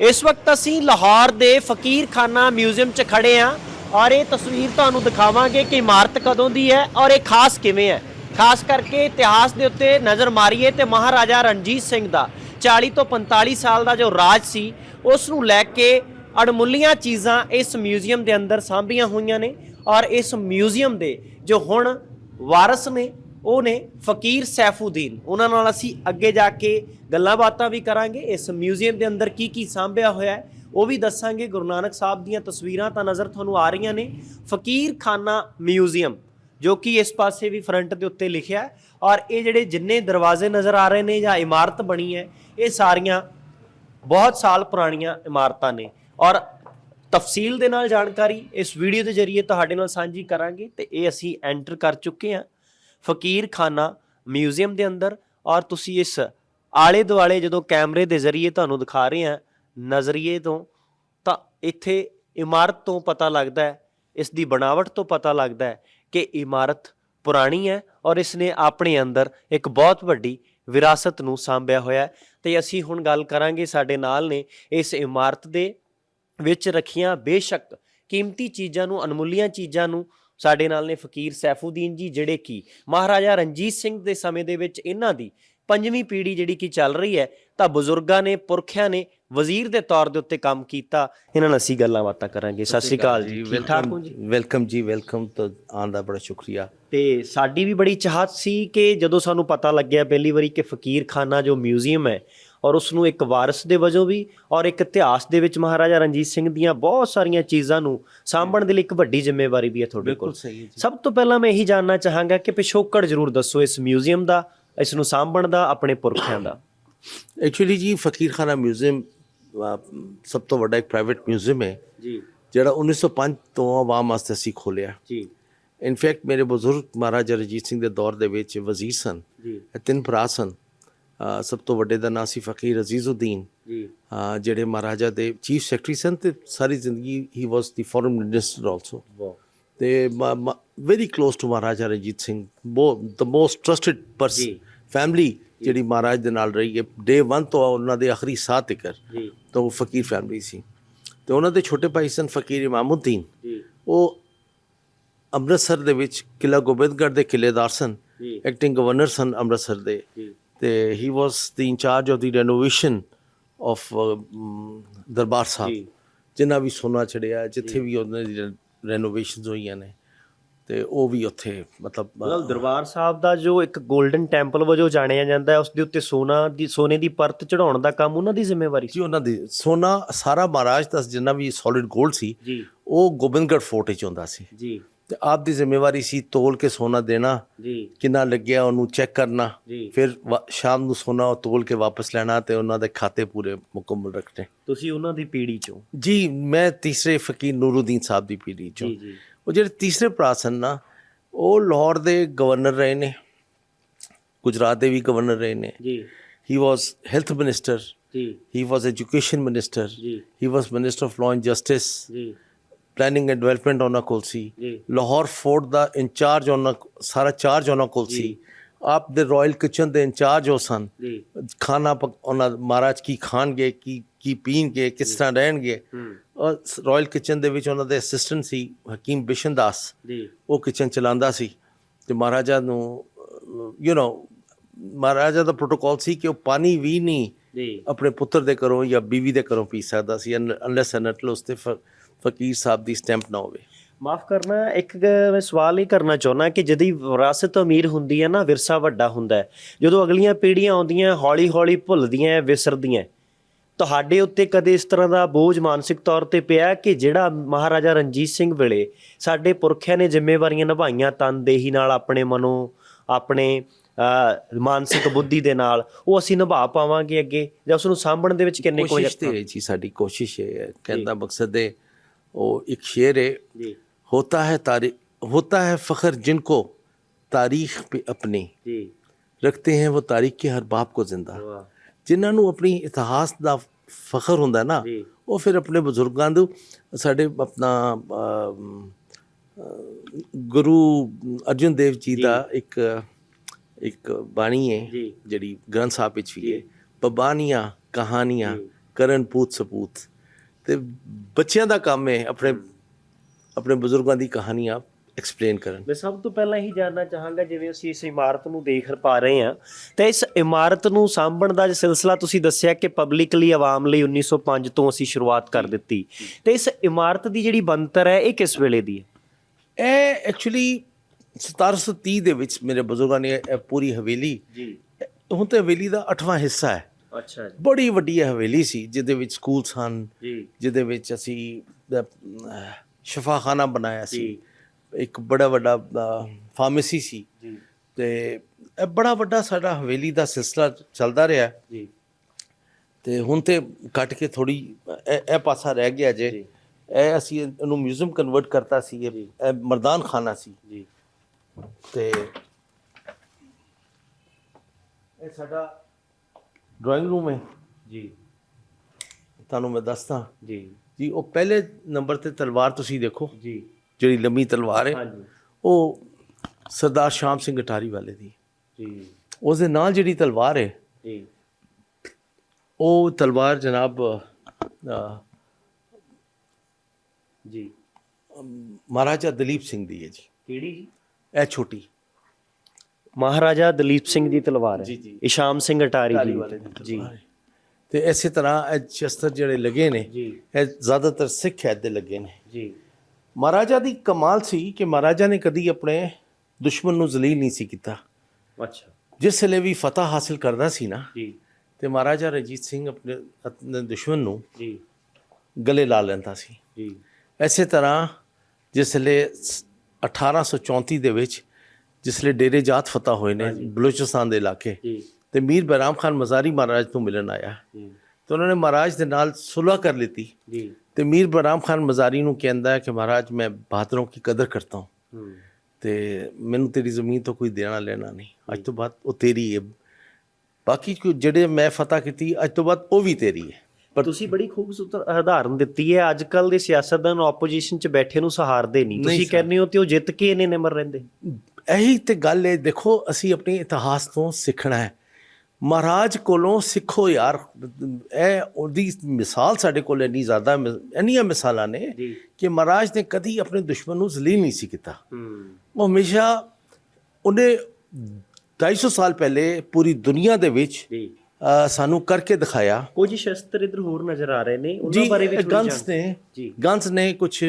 ਇਸ ਵਕਤ ਅਸੀਂ ਲਾਹੌਰ ਦੇ ਫਕੀਰਖਾਨਾ ਮਿਊਜ਼ੀਅਮ 'ਚ ਖੜੇ ਆਂ ਔਰ ਇਹ ਤਸਵੀਰ ਤੁਹਾਨੂੰ ਦਿਖਾਵਾਂਗੇ ਕਿ ਇਮਾਰਤ ਕਦੋਂ ਦੀ ਹੈ ਔਰ ਇਹ ਖਾਸ ਕਿਵੇਂ ਹੈ। ਖਾਸ ਕਰਕੇ ਇਤਿਹਾਸ ਦੇ ਉੱਤੇ ਨਜ਼ਰ ਮਾਰੀਏ ਤੇ ਮਹਾਰਾਜਾ ਰਣਜੀਤ ਸਿੰਘ ਦਾ 40 ਤੋਂ 45 ਸਾਲ ਦਾ ਜੋ ਰਾਜ ਸੀ, ਉਸ ਨੂੰ ਲੈ ਕੇ ਅਣਮੁੱਲੀਆਂ ਚੀਜ਼ਾਂ ਇਸ ਮਿਊਜ਼ੀਅਮ ਦੇ ਅੰਦਰ ਸਾਂਭੀਆਂ ਹੋਈਆਂ ਨੇ ਔਰ ਇਸ ਮਿਊਜ਼ੀਅਮ ਦੇ ਜੋ ਹੁਣ ਵਾਰਸ ਨੇ ਉਹ ਨੇ ਫਕੀਰ ਸੈਫੂਦੀਨ। ਉਹਨਾਂ ਨਾਲ ਅਸੀਂ ਅੱਗੇ ਜਾ ਕੇ ਗੱਲਾਂ ਬਾਤਾਂ ਵੀ ਕਰਾਂਗੇ। ਇਸ ਮਿਊਜ਼ੀਅਮ ਦੇ ਅੰਦਰ ਕੀ ਕੀ ਸਾਂਭਿਆ ਹੋਇਆ ਹੈ, ਉਹ ਵੀ ਦੱਸਾਂਗੇ। ਗੁਰੂ ਨਾਨਕ ਸਾਹਿਬ ਦੀਆਂ ਤਸਵੀਰਾਂ ਤਾਂ ਨਜ਼ਰ ਤੁਹਾਨੂੰ ਆ ਰਹੀਆਂ ਨੇ। ਫਕੀਰ ਖਾਨਾ ਮਿਊਜ਼ੀਅਮ, ਜੋ ਕਿ ਇਸ ਪਾਸੇ ਵੀ ਫਰੰਟ ਦੇ ਉੱਤੇ ਲਿਖਿਆ ਹੈ। ਔਰ ਇਹ ਜਿਹੜੇ ਜਿੰਨੇ ਦਰਵਾਜ਼ੇ ਨਜ਼ਰ ਆ ਰਹੇ ਨੇ ਜਾਂ ਇਮਾਰਤ ਬਣੀ ਹੈ, ਇਹ ਸਾਰੀਆਂ ਬਹੁਤ ਸਾਲ ਪੁਰਾਣੀਆਂ ਇਮਾਰਤਾਂ ਨੇ। ਔਰ ਤਫਸੀਲ ਦੇ ਨਾਲ ਜਾਣਕਾਰੀ ਇਸ ਵੀਡੀਓ ਦੇ ਜ਼ਰੀਏ ਤੁਹਾਡੇ ਨਾਲ ਸਾਂਝੀ ਕਰਾਂਗੇ ਤੇ ਇਹ ਅਸੀਂ ਐਂਟਰ ਕਰ ਚੁੱਕੇ ਹਾਂ। ਫਕੀਰ ਖਾਨਾ ਮਿਊਜ਼ੀਅਮ ਦੇ ਅੰਦਰ ਔਰ ਤੁਸੀਂ ਇਸ ਆਲੇ ਦੁਆਲੇ ਜਦੋਂ ਕੈਮਰੇ ਦੇ ਜ਼ਰੀਏ ਤੁਹਾਨੂੰ ਦਿਖਾ ਰਹੇ ਹਾਂ ਨਜ਼ਰੀਏ ਤੋਂ, ਤਾਂ ਇੱਥੇ ਇਮਾਰਤ ਤੋਂ ਪਤਾ ਲੱਗਦਾ ਹੈ, ਇਸ ਦੀ ਬਣਾਵਟ ਤੋਂ ਪਤਾ ਲੱਗਦਾ ਹੈ ਕਿ ਇਮਾਰਤ ਪੁਰਾਣੀ ਹੈ ਔਰ ਇਸ ਨੇ ਆਪਣੇ ਅੰਦਰ ਇੱਕ ਬਹੁਤ ਵੱਡੀ ਵਿਰਾਸਤ ਨੂੰ ਸਾਂਭਿਆ ਹੋਇਆ ਹੈ। ਤੇ ਅਸੀਂ ਹੁਣ ਗੱਲ ਕਰਾਂਗੇ ਸਾਡੇ ਨਾਲ ਨੇ ਇਸ ਇਮਾਰਤ ਦੇ ਵਿੱਚ ਰੱਖੀਆਂ ਬੇਸ਼ੱਕ ਕੀਮਤੀ ਚੀਜ਼ਾਂ ਨੂੰ, ਅਨਮੁੱਲੀਆਂ ਚੀਜ਼ਾਂ ਨੂੰ ਸਾਡੇ ਨਾਲ ਨੇ ਫਕੀਰ ਸੈਫੂਦੀਨ ਜੀ ਜਿਹੜੇ ਕਿ ਮਹਾਰਾਜਾ ਰਣਜੀਤ ਸਿੰਘ ਦੇ ਸਮੇਂ ਦੇ ਵਿੱਚ ਇਹਨਾਂ ਦੀ ਪੰਜਵੀਂ ਪੀੜ੍ਹੀ ਜਿਹੜੀ ਕਿ ਚੱਲ ਰਹੀ ਹੈ ਤਾਂ ਬਜ਼ੁਰਗਾਂ ਨੇ ਪੁਰਖਿਆਂ ਨੇ ਵਜ਼ੀਰ ਦੇ ਤੌਰ ਦੇ ਉੱਤੇ ਕੰਮ ਕੀਤਾ। ਇਹਨਾਂ ਨਾਲ ਅਸੀਂ ਗੱਲਾਂ ਬਾਤਾਂ ਕਰਾਂਗੇ। ਸਤਿ ਸ਼੍ਰੀ ਅਕਾਲ ਜੀ। ਠੀਕ ਠਾਕ ਹੋ ਜੀ? ਵੈਲਕਮ ਜੀ ਵੈਲਕਮ ਤਾਂ ਆਉਣ ਦਾ ਬੜਾ ਸ਼ੁਕਰੀਆ। ਤੇ ਸਾਡੀ ਵੀ ਬੜੀ ਚਾਹਤ ਸੀ ਕਿ ਜਦੋਂ ਸਾਨੂੰ ਪਤਾ ਲੱਗਿਆ ਪਹਿਲੀ ਵਾਰੀ ਕਿ ਫਕੀਰ ਖਾਨਾ ਜੋ ਮਿਊਜ਼ੀਅਮ ਹੈ ਔਰ ਉਸ ਨੂੰ ਇੱਕ ਵਾਰਸ ਦੇ ਵਜੋਂ ਵੀ ਔਰ ਇੱਕ ਇਤਿਹਾਸ ਦੇ ਵਿੱਚ ਮਹਾਰਾਜਾ ਰਣਜੀਤ ਸਿੰਘ ਦੀਆਂ ਬਹੁਤ ਸਾਰੀਆਂ ਚੀਜ਼ਾਂ ਨੂੰ ਸਾਂਭਣ ਦੇ ਲਈ ਇੱਕ ਵੱਡੀ ਜ਼ਿੰਮੇਵਾਰੀ ਵੀ ਹੈ ਤੁਹਾਡੇ ਕੋਲ। ਸਹੀ ਹੈ ਜੀ। ਸਭ ਤੋਂ ਪਹਿਲਾਂ ਮੈਂ ਇਹੀ ਜਾਣਨਾ ਚਾਹਾਂਗਾ ਕਿ ਪਿਛੋਕੜ ਜ਼ਰੂਰ ਦੱਸੋ ਇਸ ਮਿਊਜ਼ੀਅਮ ਦਾ ਇਸ ਨੂੰ ਸਾਂਭਣ ਦਾ ਆਪਣੇ ਪੁਰਖਿਆਂ ਦਾ। ਐਕਚੁਅਲੀ ਜੀ ਫਕੀਰਖਾਨਾ ਮਿਊਜ਼ੀਅਮ ਸਭ ਤੋਂ ਵੱਡਾ ਇੱਕ ਪ੍ਰਾਈਵੇਟ ਮਿਊਜ਼ੀਅਮ ਹੈ। ਜੀ। ਜਿਹੜਾ 1905 ਤੋਂ ਆਵਾਮ ਵਾਸਤੇ ਅਸੀਂ ਖੋਲਿਆ ਜੀ। ਇਨਫੈਕਟ ਮੇਰੇ ਬਜ਼ੁਰਗ ਮਹਾਰਾਜਾ ਰਣਜੀਤ ਸਿੰਘ ਦੇ ਦੌਰ ਦੇ ਵਿੱਚ ਵਜ਼ੀਰ ਸਨ। ਜੀ। ਤਿੰਨ ਭਰਾ ਸਨ। ਸਭ ਤੋਂ ਵੱਡੇ ਦਾ ਨਾਂ ਸੀ ਫਕੀਰ ਅਜ਼ੀਜ਼ਉਦੀਨ ਜਿਹੜੇ ਮਹਾਰਾਜਾ ਦੇ ਚੀਫ ਸੈਕਟਰੀ ਸਨ ਤੇ ਸਾਰੀ ਜ਼ਿੰਦਗੀ he was the foreign minister also ਤੇ very close to Maharaja Ranjit Singh. The most trusted person family ਜਿਹੜੀ ਮਹਾਰਾਜ ਦੇ ਨਾਲ ਰਹੀ ਹੈ। ਡੇ 1 ਤੋਂ ਉਹਨਾਂ ਦੇ ਆਖਰੀ ਸਾਹ ਤੱਕ। ਜੀ। ਤਾਂ ਉਹ ਫਕੀਰ ਫੈਮਲੀ ਸੀ। ਤੇ ਉਹਨਾਂ ਦੇ ਛੋਟੇ ਭਾਈ ਸਨ ਫਕੀਰ ਇਮਾਮਉਦੀਨ ਉਹ ਅੰਮ੍ਰਿਤਸਰ ਦੇ ਵਿੱਚ ਕਿਲਾ ਗੋਬਿੰਦਗੜ੍ਹ ਦੇ ਕਿਲੇਦਾਰ ਸਨ। ਐਕਟਿੰਗ ਗਵਰਨਰ ਸਨ ਅੰਮ੍ਰਿਤਸਰ ਦੇ। ਤੇ he was the incharge of the renovation of Darbar. Sahib ਜਿੰਨਾ ਵੀ ਸੋਨਾ ਚੜਿਆ ਜਿੱਥੇ ਵੀ ਉਹਨਾਂ ਦੀ ਰੈਨੋਵੇਸ਼ਨਸ ਹੋਈਆਂ ਨੇ ਤੇ ਉਹ ਵੀ ਉੱਥੇ ਮਤਲਬ ਮਤਲਬ ਦਰਬਾਰ ਸਾਹਿਬ ਦਾ ਜੋ ਇੱਕ 골ਡਨ ਟੈਂਪਲ ਵਜੋਂ ਜਾਣਿਆ ਜਾਂਦਾ ਹੈ ਉਸ ਦੇ ਉੱਤੇ ਸੋਨਾ ਦੀ ਸੋਨੇ ਦੀ ਪਰਤ ਚੜਾਉਣ ਦਾ ਕੰਮ ਉਹਨਾਂ ਦੀ ਜ਼ਿੰਮੇਵਾਰੀ ਸੀ? ਉਹਨਾਂ ਦੀ ਸੋਨਾ ਸਾਰਾ ਮਹਾਰਾਜ ਦਾ ਜਿੰਨਾ ਵੀ ਸੋਲਿਡ 골ਡ ਸੀ ਉਹ ਗੋਬਿੰਦਗੜ੍ਹ ਫੋਰਟ ਵਿੱਚ ਹੁੰਦਾ ਸੀ। ਜੀ। ਤੇ ਆਪ ਦੀ ਜ਼ਿੰਮੇਵਾਰੀ ਸੀ ਤੋਲ ਕੇ ਸੋਨਾ ਦੇਣਾ। ਜੀ। ਕਿੰਨਾ ਲੱਗਿਆ ਉਹਨੂੰ ਚੈੱਕ ਕਰਨਾ। ਜੀ। ਫਿਰ ਵਾ- ਸ਼ਾਮ ਨੂੰ ਸੋਨਾ ਉਹ ਤੋਲ ਕੇ ਵਾਪਸ ਲੈਣਾ ਤੇ ਉਹਨਾਂ ਦੇ ਖਾਤੇ ਪੂਰੇ ਮੁਕੰਮਲ ਰੱਖਣੇ। ਤੁਸੀਂ ਉਹਨਾਂ ਦੀ ਪੀੜ੍ਹੀ ਚੋਂ? ਜੀ ਮੈਂ ਤੀਸਰੇ ਫਕੀਰ ਨੂਰੁਦੀਨ ਸਾਹਿਬ ਦੀ ਪੀੜ੍ਹੀ ਚੋਂ। ਜੀ ਜੀ। ਉਹ ਜਿਹੜੇ ਤੀਸਰੇ ਭਰਾ ਸਨ ਨਾ ਉਹ ਲਾਹੌਰ ਦੇ ਗਵਰਨਰ ਰਹੇ ਨੇ। ਗੁਜਰਾਤ ਦੇ ਵੀ ਗਵਰਨਰ ਰਹੇ ਨੇ। ਜੀ। ਹੀ ਵਾਸ ਹੈਲਥ ਮਿਨਿਸਟਰ ਜੀ। ਹੀ was education minister ji. He was minister of law and justice ji. Planning and development ਉਹਨਾਂ ਕੋਲ ਸੀ। ਲਾਹੌਰ ਫੋਰਟ ਦਾ ਇੰਚਾਰਜ ਉਹਨਾਂ ਸਾਰਾ ਚਾਰਜ ਉਹਨਾਂ ਕੋਲ ਸੀ। ਆਪ ਦੇ ਰਾਇਲ ਕਿਚਨ ਦੇ ਇੰਚਾਰਜ ਉਹ ਸਨ। ਖਾਣਾ ਉਹਨਾਂ ਮਹਾਰਾਜ ਕੀ ਖਾਣਗੇ ਕੀ ਕੀ ਪੀਣਗੇ ਕਿਸ ਤਰ੍ਹਾਂ ਰਹਿਣਗੇ। ਹੂੰ। ਔਰ ਰਾਇਲ ਕਿਚਨ ਦੇ ਵਿੱਚ ਉਹਨਾਂ ਦੇ ਅਸਿਸਟੈਂਟ ਸੀ ਹਕੀਮ ਬਿਸ਼ਨ ਦਾਸ। ਜੀ। ਉਹ ਕਿਚਨ ਚਲਾਉਂਦਾ ਸੀ। ਤੇ ਮਹਾਰਾਜਾ ਨੂੰ ਯੂ نو ਮਹਾਰਾਜਾ ਦਾ ਪ੍ਰੋਟੋਕਾਲ ਸੀ ਕਿ ਉਹ ਪਾਣੀ ਵੀ ਨਹੀਂ ਆਪਣੇ ਪੁੱਤਰ ਦੇ ਘਰੋਂ ਜਾਂ ਬੀਵੀ ਦੇ ਘਰੋਂ ਪੀ ਸਕਦਾ ਸੀ ਅਨਲੈਸ ਅਨਟਲ ਉਸ ਤੇ ਫਕੀਰ ਸਾਹਿਬ ਦੀ ਸਟੈਂਪ ਨਾ ਹੋਵੇ। ਮਾਫ ਕਰਨਾ ਇੱਕ ਮੈਂ ਸਵਾਲ ਹੀ ਕਰਨਾ ਚਾਹੁੰਦਾ ਕਿ ਜਦੀ ਵਿਰਾਸਤ ਅਮੀਰ ਹੁੰਦੀ ਹੈ ਨਾ ਵਿਰਸਾ ਵੱਡਾ ਹੁੰਦਾ ਹੈ। ਜਦੋਂ ਅਗਲੀਆਂ ਪੀੜ੍ਹੀਆਂ ਆਉਂਦੀਆਂ ਹੌਲੀ ਹੌਲੀ ਭੁੱਲਦੀਆਂ ਵਿਸਰਦੀਆਂ। ਤੁਹਾਡੇ ਉੱਤੇ ਕਦੇ ਇਸ ਤਰ੍ਹਾਂ ਦਾ ਬੋਝ ਮਾਨਸਿਕ ਤੌਰ ਤੇ ਪਿਆ ਕਿ ਜਿਹੜਾ ਮਹਾਰਾਜਾ ਰਣਜੀਤ ਸਿੰਘ ਵੇਲੇ ਸਾਡੇ ਪੁਰਖਿਆਂ ਨੇ ਜ਼ਿੰਮੇਵਾਰੀਆਂ ਨਿਭਾਈਆਂ ਤਨਦੇਹੀ ਨਾਲ ਆਪਣੇ ਮਨੋਂ ਆਪਣੇ ਮਾਨਸਿਕ ਬੁੱਧੀ ਦੇ ਨਾਲ ਉਹ ਅਸੀਂ ਨਿਭਾ ਪਾਵਾਂਗੇ ਅੱਗੇ? ਜਾਂ ਉਸ ਨੂੰ ਸਾਂਭਣ ਦੇ ਵਿੱਚ ਕਿੰਨੇ ਕੋਸ਼ਿਸ਼ ਤੇ ਜੀ ਸਾਡੀ ਕੋਸ਼ਿਸ਼ ਹੈ। ਕਹਿੰਦਾ ਮਕਸਦ ਹੈ ਉਹ ਇੱਕ ਸ਼ੇਰ ਹੈ ਜੀ होता है तारीख होता है फख्र जिनको तारीख पे अपनी ਜੀ रखते हैं वो तारीख के हर बाप को जिंदा ਵਾਹ ਜਿਨ੍ਹਾਂ ਨੂੰ ਆਪਣੀ ਇਤਿਹਾਸ ਦਾ ਫਖਰ ਹੁੰਦਾ ਨਾ ਜੀ ਉਹ ਫਿਰ ਆਪਣੇ ਬਜ਼ੁਰਗਾਂ ਨੂੰ ਸਾਡੇ ਆਪਣਾ ਅਮ, ਅ, ਗੁਰੂ ਅਰਜਨ ਦੇਵ ਜੀ ਦਾ ਇੱਕ ਇੱਕ ਬਾਣੀ ਹੈ ਜੀ ਜਿਹੜੀ ਗ੍ਰੰਥ ਸਾਹਿਬ ਵਿੱਚ ਵੀ ਹੈ ਬਬਾਨੀਆਂ ਕਹਾਣੀਆਂ ਕਰਨ ਪੂਤ ਸਪੂਤ ਤੇ ਬੱਚਿਆਂ ਦਾ ਕੰਮ ਹੈ ਆਪਣੇ ਆਪਣੇ ਬਜ਼ੁਰਗਾਂ ਦੀ ਕਹਾਣੀਆਂ ਐਕਸਪਲੇਨ ਕਰਨ। ਮੈਂ ਸਭ ਤੋਂ ਪਹਿਲਾਂ ਹੀ ਜਾਨਣਾ ਚਾਹਾਂਗਾ ਜਿਵੇਂ ਅਸੀਂ ਇਸ ਇਮਾਰਤ ਨੂੰ ਦੇਖ ਪਾ ਰਹੇ ਹਾਂ ਤਾਂ ਇਸ ਇਮਾਰਤ ਨੂੰ ਸਾਂਭਣ ਦਾ ਜੋ ਸਿਲਸਿਲਾ ਤੁਸੀਂ ਦੱਸਿਆ ਕਿ ਪਬਲਿਕਲੀ ਆਵਾਮ ਲਈ 1905 ਤੋਂ ਅਸੀਂ ਸ਼ੁਰੂਆਤ ਕਰ ਦਿੱਤੀ। ਤੇ ਇਸ ਇਮਾਰਤ ਦੀ ਜਿਹੜੀ ਬਣਤਰ ਹੈ ਇਹ ਕਿਸ ਵੇਲੇ ਦੀ ਹੈ? ਇਹ ਐਕਚੁਅਲੀ 1730 ਦੇ ਵਿੱਚ ਮੇਰੇ ਬਜ਼ੁਰਗਾਂ ਨੇ ਇਹ ਪੂਰੀ ਹਵੇਲੀ ਜੀ। ਹੁਣ ਤੇ ਹਵੇਲੀ ਦਾ 8ਵਾਂ ਹਿੱਸਾ ਹੈ। ਅੱਛਾ ਜੀ। ਬੜੀ ਵੱਡੀ ਹਵੇਲੀ ਸੀ ਜਿਹਦੇ ਵਿੱਚ ਸਕੂਲ ਸਨ ਜੀ। ਜਿਹਦੇ ਵਿੱਚ ਅਸੀਂ ਸ਼ਫਾਖਾਨਾ ਬਣਾਇਆ ਸੀ। ਇੱਕ ਬੜਾ ਵੱਡਾ ਫਾਰਮੇਸੀ ਸੀ। ਜੀ। ਤੇ ਇਹ ਬੜਾ ਵੱਡਾ ਸਾਡਾ ਹਵੇਲੀ ਦਾ ਸਿਲਸਿਲਾ ਚੱਲਦਾ ਰਿਹਾ। ਜੀ। ਤੇ ਹੁਣ ਤੇ ਕੱਟ ਕੇ ਥੋੜੀ ਇਹ ਪਾਸਾ ਰਹਿ ਗਿਆ ਜੇ। ਇਹ ਅਸੀਂ ਇਹਨੂੰ ਮਿਊਜ਼ੀਅਮ ਕਨਵਰਟ ਕਰਤਾ ਸੀ। ਇਹ ਇਹ ਮਰਦਾਨ ਖਾਨਾ ਸੀ। ਜੀ। ਤੇ ਇਹ ਸਾਡਾ ਡਰਾਇੰਗ ਰੂਮ ਹੈ? ਜੀ। ਤੁਹਾਨੂੰ ਮੈਂ ਦੱਸਦਾ। ਜੀ। ਜੀ ਉਹ ਪਹਿਲੇ ਨੰਬਰ ਤੇ ਤਲਵਾਰ ਤੁਸੀਂ ਦੇਖੋ। ਜੀ। ਜਿਹੜੀ ਲੰਮੀ ਤਲਵਾਰ ਹੈ ਹਾਂਜੀ। ਉਹ ਸਰਦਾਰ ਸ਼ਾਮ ਸਿੰਘ ਅਟਾਰੀ ਵਾਲੇ ਦੀ। ਜੀ। ਉਸ ਦੇ ਨਾਲ ਜਿਹੜੀ ਤਲਵਾਰ ਹੈ ਜੀ। ਉਹ ਤਲਵਾਰ ਜਨਾਬ ਜੀ। ਮਹਾਰਾਜਾ ਦਲੀਪ ਸਿੰਘ ਦੀ ਹੈ ਜੀ। ਕਿਹੜੀ ਜੀ? ਇਹ ਛੋਟੀ। ਮਹਾਰਾਜਾ ਦਲੀਪ ਸਿੰਘ ਦੀ ਤਲਵਾਰ ਹੈ। ਜੀ, ਜੀ। ਇਸ਼ਾਮ ਸਿੰਘ ਅਟਾਰੀ ਦੀ। ਜੀ। ਹੈ। ਤੇ ਇਸੇ ਤਰ੍ਹਾਂ ਇਹ ਸ਼ਸਤਰ ਜਿਹੜੇ ਲੱਗੇ ਨੇ ਜੀ। ਇਹ ਜ਼ਿਆਦਾਤਰ ਸਿੱਖ ਹੈਦ ਦੇ ਲੱਗੇ ਨੇ। ਜੀ। ਮਹਾਰਾਜਾ ਦੀ ਕਮਾਲ ਸੀ ਕਿ ਮਹਾਰਾਜਾ ਨੇ ਕਦੀ ਆਪਣੇ ਦੁਸ਼ਮਣ ਨੂੰ ਜ਼ਲੀਲ ਨਹੀਂ ਸੀ ਕੀਤਾ। ਅੱਛਾ। ਜਿਸ ਵੇਲੇ ਵੀ ਫਤਹ ਹਾਸਲ ਕਰਦਾ ਸੀ ਨਾ ਜੀ। ਤੇ ਮਹਾਰਾਜਾ ਰਣਜੀਤ ਸਿੰਘ ਆਪਣੇ ਆਪਣੇ ਦੁਸ਼ਮਣ ਨੂੰ ਜੀ। ਗਲੇ ਲਾ ਲੈਂਦਾ ਸੀ। ਜੀ। ਐਸੇ ਤਰ੍ਹਾਂ ਜਿਸ ਵੇਲੇ ਸ- 1834 ਦੇ ਵਿੱਚ ਜਿਸ ਲਈ ਡੇਰੇ ਜਾਤ ਫਤਹ ਹੋਏ ਨੇ ਬਲੂਚਿਸਤਾਨ ਦੇ ਇਲਾਕੇ। ਤੇ ਮੀਰ ਬੈਰਾਮ ਖਾਨ ਮਜ਼ਾਰੀ ਮਹਾਰਾਜ ਤੋਂ ਮਿਲਣ ਆਇਆ। ਤੇ ਉਹਨਾਂ ਨੇ ਮਹਾਰਾਜ ਦੇ ਨਾਲ ਸੁਲਹ ਕਰ ਲਈ ਤੇ ਮੀਰ ਬੈਰਾਮ ਖਾਨ ਮਜ਼ਾਰੀ ਨੂੰ ਕਹਿੰਦਾ ਕਿ ਮਹਾਰਾਜ ਮੈਂ ਬਹਾਦਰੋਂ ਕੀ ਕਦਰ ਕਰਤਾ ਹੂੰ। ਤੇ ਮੈਨੂੰ ਤੇਰੀ ਜ਼ਮੀਨ ਤੋਂ ਕੋਈ ਦੇਣਾ ਲੈਣਾ ਨਹੀਂ। ਅੱਜ ਤੋਂ ਬਾਅਦ ਉਹ ਤੇਰੀ ਹੈ। ਬਾਕੀ ਜਿਹੜੇ ਮੈਂ ਫਤਹ ਕੀਤੀ ਅੱਜ ਤੋਂ ਬਾਅਦ ਉਹ ਵੀ ਤੇਰੀ ਹੈ। ਪਰ ਤੁਸੀਂ ਬੜੀ ਖੂਬਸੂਰਤ ਉਦਾਹਰਨ ਦਿੱਤੀ ਹੈ। ਅੱਜ ਕੱਲ ਦੇ ਸਿਆਸਤਦਾਨ ਆਪੋਜੀਸ਼ਨ ਚ ਬੈਠੇ ਨੂੰ ਸਹਾਰਦੇ ਨਹੀਂ। ਤੁਸੀਂ ਕਹਿੰਦੇ ਹੋ ਤੇ ਉਹ ਜਿੱਤ ਕੇ ਇਹਨੇ ਨਿਮਰ ਰਹਿੰਦੇ। ਇਹੀ ਤੇ ਗੱਲ ਹੈ ਦੇਖੋ ਅਸੀਂ ਆਪਣੇ ਇਤਿਹਾਸ ਤੋਂ ਸਿੱਖਣਾ ਹੈ। ਮਹਾਰਾਜ ਕੋਲੋਂ ਸਿੱਖੋ ਯਾਰ ਇਹ ਉਹਦੀ ਮਿਸਾਲ ਸਾਡੇ ਕੋਲ ਇੰਨੀ ਜ਼ਿਆਦਾ ਇੰਨੀਆਂ ਮਿਸਾਲਾਂ ਨੇ ਕਿ ਮਹਾਰਾਜ ਨੇ ਕਦੀ ਆਪਣੇ ਦੁਸ਼ਮਣ ਨੂੰ ਜ਼ਲੀਲ ਨਹੀਂ ਸੀ ਕੀਤਾ। ਉਹ ਹਮੇਸ਼ਾ ਉਹਨੇ 250 ਸਾਲ ਪਹਿਲੇ ਪੂਰੀ ਦੁਨੀਆ ਦੇ ਵਿੱਚ ਸਾਨੂੰ ਕਰਕੇ ਦਿਖਾਇਆ। ਕੁਝ ਸ਼ਸਤਰ ਇਧਰ ਹੋਰ ਨਜ਼ਰ ਆ ਰਹੇ ਨੇ ਉਹਨਾਂ ਬਾਰੇ ਵੀ ਗਨਸ ਨੇ ਗਨਸ ਨੇ ਕੁਝ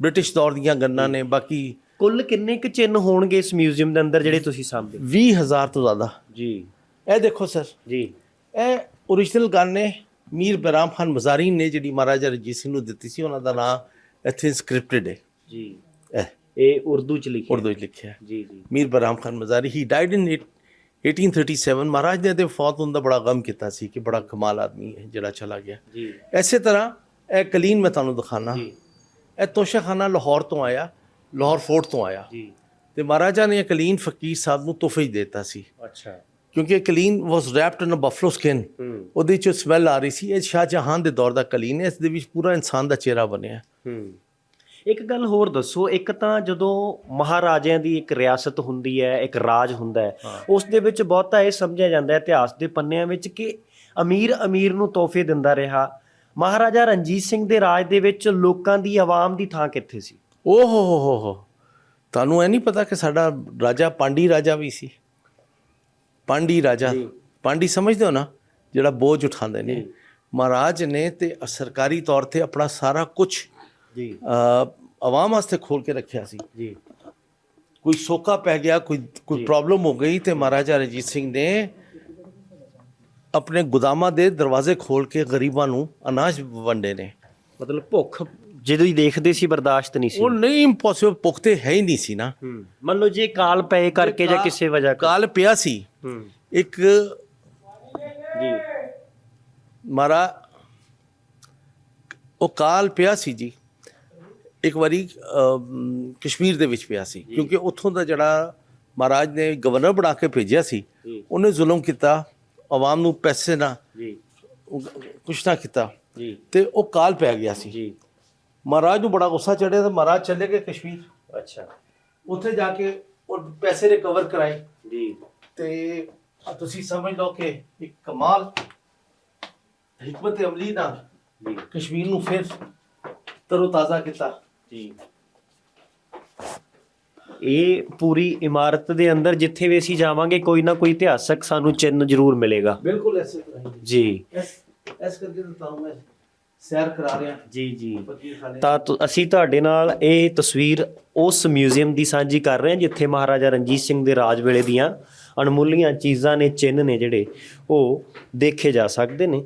ਬ੍ਰਿਟਿਸ਼ ਦੌਰ ਦੀਆਂ ਗੰਨਾਂ ਨੇ ਬਾਕੀ ਕੁੱਲ ਕਿੰਨੇ ਕੁ ਚਿੰਨ ਹੋਣਗੇ ਇਸ ਮਿਊਜ਼ੀਅਮ ਦੇ ਅੰਦਰ ਜਿਹੜੇ ਤੁਸੀਂ ਸਾਂਭੇ? 20000 ਤੋਂ ਜ਼ਿਆਦਾ। ਜੀ। ਇਹ ਦੇਖੋ ਸਰ। ਜੀ। ਇਹ origignal ਗਨ ਨੇ ਮੀਰ ਬਰਾਮ ਖਾਨ ਮਜ਼ਾਰੀ ਨੇ ਜਿਹੜੀ ਮਹਾਰਾਜਾ ਰਣਜੀਤ ਸਿੰਘ ਨੂੰ ਦਿੱਤੀ ਸੀ ਉਹਨਾਂ ਦਾ ਨਾਮ ਇੱਥੇ ਸਕ੍ਰਿਪਟਡ ਹੈ। ਜੀ। ਇਹ। ਇਹ ਉਰਦੂ ਚ ਲਿਖਿਆ। ਉਰਦੂ ਵਿੱਚ ਲਿਖਿਆ ਜੀ ਜੀ। Mir Baram Khan Mazari he died in 1837 Maharaj ਨੇ ਤੇ ਫੌਤ ਹੋਣ ਦਾ ਬੜਾ ਗਮ ਕੀਤਾ ਸੀ ਕਿ ਬੜਾ ਕਮਾਲ ਆਦਮੀ ਹੈ ਜਿਹੜਾ ਚਲਾ ਗਿਆ। ਜੀ। ਐਸੇ ਤਰ੍ਹਾਂ ਇਹ ਕਲੀਨ ਮੈਂ ਤੁਹਾਨੂੰ ਦਿਖਾਣਾ ਜੀ। ਇਹ ਤੋਸ਼ਾਖਾਨਾ ਲਾਹੌਰ ਤੋਂ ਆਇਆ। ਲਾਹੌਰ ਫੋਰਟ ਤੋਂ ਆਇਆ। ਜੀ। ਤੇ ਮਹਾਰਾਜਾ ਨੇ ਕਲੀਨ ਫਕੀਰ ਸਾਹਿਬ ਨੂੰ ਤੋਹਫੇ ਦਿੱਤਾ ਸੀ। ਅੱਛਾ। ਕਿਉਂਕਿ clean was wrapped in a buffalo skin ਉਹਦੇ ਚੋਂ ਸਮੈਲ ਆ ਰਹੀ ਸੀ। ਇਹ ਸ਼ਾਹ ਜਹਾਨ ਦੇ ਦੌਰ ਦਾ ਕਲੀਨ ਹੈ। ਇਸ ਦੇ ਵਿੱਚ ਪੂਰਾ ਇਨਸਾਨ ਦਾ ਚਿਹਰਾ ਬਣਿਆ। ਹੂੰ। ਇੱਕ ਗੱਲ ਹੋਰ ਦੱਸੋ। ਇੱਕ ਤਾਂ ਜਦੋਂ ਮਹਾਰਾਜਿਆਂ ਦੀ ਇੱਕ ਰਿਆਸਤ ਹੁੰਦੀ ਹੈ ਇੱਕ ਰਾਜ ਹੁੰਦਾ ਹੈ ਉਸ ਦੇ ਵਿੱਚ ਬਹੁਤਾ ਇਹ ਸਮਝਿਆ ਜਾਂਦਾ ਹੈ ਇਤਿਹਾਸ ਦੇ ਪੰਨਿਆਂ ਵਿੱਚ ਕਿ ਅਮੀਰ ਅਮੀਰ ਨੂੰ ਤੋਹਫੇ ਦਿੰਦਾ ਰਿਹਾ। ਮਹਾਰਾਜਾ ਰਣਜੀਤ ਸਿੰਘ ਦੇ ਰਾਜ ਦੇ ਵਿੱਚ ਲੋਕਾਂ ਦੀ ਆਵਾਮ ਦੀ ਥਾਂ ਕਿੱਥੇ ਸੀ? ਓ ਹੋ ਹੋ ਹੋ ਹੋ। ਤੁਹਾਨੂੰ ਇਹ ਨਹੀਂ ਪਤਾ ਕਿ ਸਾਡਾ ਰਾਜਾ ਪਾਂਡੀ ਰਾਜਾ ਵੀ ਸੀ। ਪਾਂਡੀ ਰਾਜਾ। ਪਾਂਡੀ ਸਮਝਦੇ ਹੋ ਨਾ? ਜਿਹੜਾ ਬੋਝ ਉਠਾਉਂਦੇ ਨੇ। ਮਹਾਰਾਜ ਨੇ ਤੇ ਸਰਕਾਰੀ ਤੌਰ ਤੇ ਆਪਣਾ ਸਾਰਾ ਕੁਝ ਜੀ। ਆਵਾਮ ਵਾਸਤੇ ਖੋਲ ਕੇ ਰੱਖਿਆ ਸੀ। ਜੀ। ਕੋਈ ਸੋਕਾ ਪੈ ਗਿਆ ਕੋਈ ਕੋਈ ਪ੍ਰੋਬਲਮ ਹੋ ਗਈ ਤੇ ਮਹਾਰਾਜਾ ਰਣਜੀਤ ਸਿੰਘ ਨੇ ਆਪਣੇ ਗੁਦਾਮਾਂ ਦੇ ਦਰਵਾਜ਼ੇ ਖੋਲ ਕੇ ਗਰੀਬਾਂ ਨੂੰ ਅਨਾਜ ਵੰਡੇ ਨੇ। ਮਤਲਬ ਭੁੱਖ ਜਦੋਂ ਹੀ ਦੇਖਦੇ ਸੀ ਬਰਦਾਸ਼ਤ ਨਹੀਂ ਸੀ। ਉਹ ਨਹੀਂ ਇੰਪੋਸੀਬਲ ਪੁਖਤੇ ਹੈ ਹੀ ਨਹੀਂ ਸੀ ਨਾ। ਹੂੰ। ਮੰਨ ਲਓ ਜੇ ਕਾਲ ਪਏ ਕਰਕੇ ਜਾਂ ਕਿਸੇ ਵਜ੍ਹਾ ਕਾਲ ਪਿਆ ਸੀ। ਹੂੰ। ਇੱਕ ਜੀ। ਮਾਰਾ ਉਹ ਕਾਲ ਪਿਆ ਸੀ ਜੀ। ਇੱਕ ਵਾਰੀ ਕਸ਼ਮੀਰ ਦੇ ਵਿੱਚ ਪਿਆ ਸੀ। ਕਿਉਂਕਿ ਉੱਥੋਂ ਦਾ ਜਿਹੜਾ ਮਹਾਰਾਜ ਨੇ ਗਵਰਨਰ ਬਣਾ ਕੇ ਭੇਜਿਆ ਸੀ ਉਹਨੇ ਜ਼ੁਲਮ ਕੀਤਾ ਆਵਾਮ ਨੂੰ ਪੈਸੇ ਨਾ ਜੀ। ਕੁਛ ਨਾ ਕੀਤਾ। ਜੀ। ਤੇ ਉਹ ਕਾਲ ਪੈ ਗਿਆ ਸੀ। ਜੀ। ਮਹਾਰਾਜ ਨੂੰ ਬੜਾ ਗੁੱਸਾ ਚੜਿਆ ਤਾਂ ਮਹਾਰਾਜ ਚਲੇ ਗਏ ਕਸ਼ਮੀਰ। ਅੱਛਾ। ਉੱਥੇ ਜਾ ਕੇ ਉਹ ਪੈਸੇ ਰਿਕਵਰ ਕਰਾਏ। ਜੀ। ਤੇ ਆ ਤੁਸੀਂ ਸਮਝ ਲਓ ਕਿ ਇੱਕ ਕਮਾਲ ਹਕਮਤ ਅਮਲੀ ਨਾਲ ਜੀ। ਕਸ਼ਮੀਰ ਨੂੰ ਫਿਰ ਤਰੋਤਾਜ਼ਾ ਕੀਤਾ। ਜੀ। ਇਹ ਪੂਰੀ ਇਮਾਰਤ ਦੇ ਅੰਦਰ ਜਿੱਥੇ ਵੀ ਅਸੀਂ ਜਾਵਾਂਗੇ ਕੋਈ ਨਾ ਕੋਈ ਇਤਿਹਾਸਕ ਸਾਨੂੰ ਚਿੰਨ੍ਹ ਜ਼ਰੂਰ ਮਿਲੇਗਾ। ਬਿਲਕੁਲ ਐਸੇ ਤਰ੍ਹਾਂ ਹੀ। ਜੀ। ਐਸ ਐਸ ਕਰਕੇ ਤਾਂ ਤੁਹਾਨੂੰ ਮੈਂ ਸੈਰ ਕਰਾ ਰਿਹਾ ਜੀ ਜੀ। ਖਾਨੇ ਤਾਂ ਤੁ- ਅਸੀਂ ਤੁਹਾਡੇ ਨਾਲ ਇਹ ਤਸਵੀਰ ਉਸ ਮਿਊਜ਼ੀਅਮ ਦੀ ਸਾਂਝੀ ਕਰ ਰਹੇ ਹਾਂ ਜਿੱਥੇ ਮਹਾਰਾਜਾ ਰਣਜੀਤ ਸਿੰਘ ਦੇ ਰਾਜ ਵੇਲੇ ਦੀਆਂ ਅਣਮੁੱਲੀਆਂ ਚੀਜ਼ਾਂ ਨੇ ਚਿੰਨ੍ਹ ਨੇ ਜਿਹੜੇ ਉਹ ਦੇਖੇ ਜਾ ਸਕਦੇ ਨੇ।